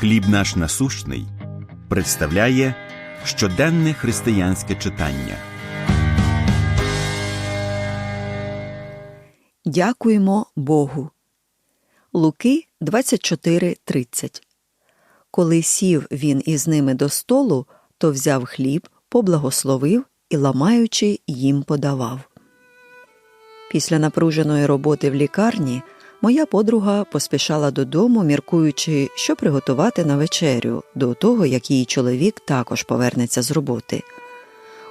Хліб наш насущний представляє щоденне християнське читання. Дякуємо Богу. Луки 24.30 Коли сів він із ними до столу, то взяв хліб, поблагословив і, ламаючи, їм подавав. Після напруженої роботи в лікарні моя подруга поспішала додому, міркуючи, що приготувати на вечерю до того, як її чоловік також повернеться з роботи.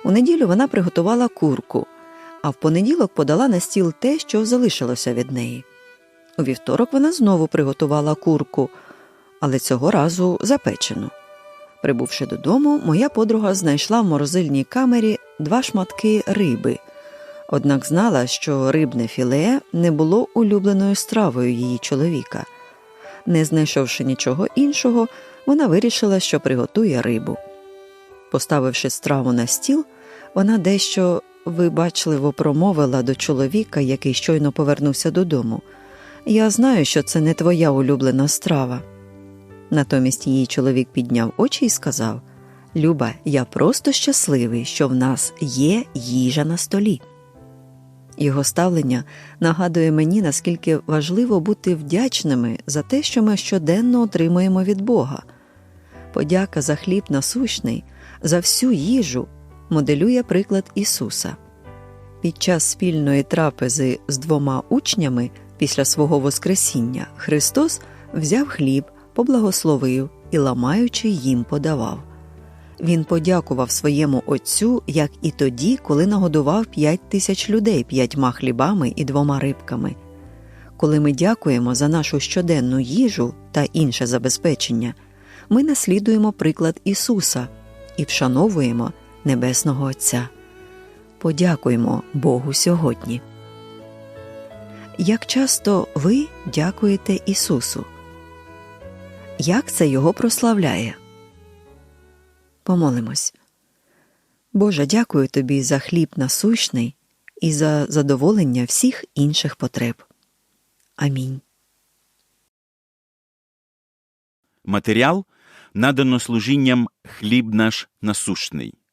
У неділю вона приготувала курку, а в понеділок подала на стіл те, що залишилося від неї. У вівторок вона знову приготувала курку, але цього разу запечену. Прибувши додому, моя подруга знайшла в морозильній камері два шматки риби. Однак знала, що рибне філе не було улюбленою стравою її чоловіка. Не знайшовши нічого іншого, вона вирішила, що приготує рибу. Поставивши страву на стіл, вона дещо вибачливо промовила до чоловіка, який щойно повернувся додому. Я знаю, що це не твоя улюблена страва. Натомість її чоловік підняв очі і сказав Люба, я просто щасливий, що в нас є їжа на столі. Його ставлення нагадує мені, наскільки важливо бути вдячними за те, що ми щоденно отримуємо від Бога. Подяка за хліб насущний, за всю їжу моделює приклад Ісуса. Під час спільної трапези з двома учнями після свого Воскресіння Христос взяв хліб, поблагословив і, ламаючи, їм подавав. Він подякував своєму Отцю, як і тоді, коли нагодував п'ять тисяч людей п'ятьма хлібами і двома рибками. Коли ми дякуємо за нашу щоденну їжу та інше забезпечення, ми наслідуємо приклад Ісуса і вшановуємо Небесного Отця. Подякуємо Богу сьогодні. Як часто ви дякуєте Ісусу? Як це Його прославляє? Помолимось. Боже, дякую тобі за хліб насущний і за задоволення всіх інших потреб. Амінь. Матеріал надано служінням Хліб наш насущний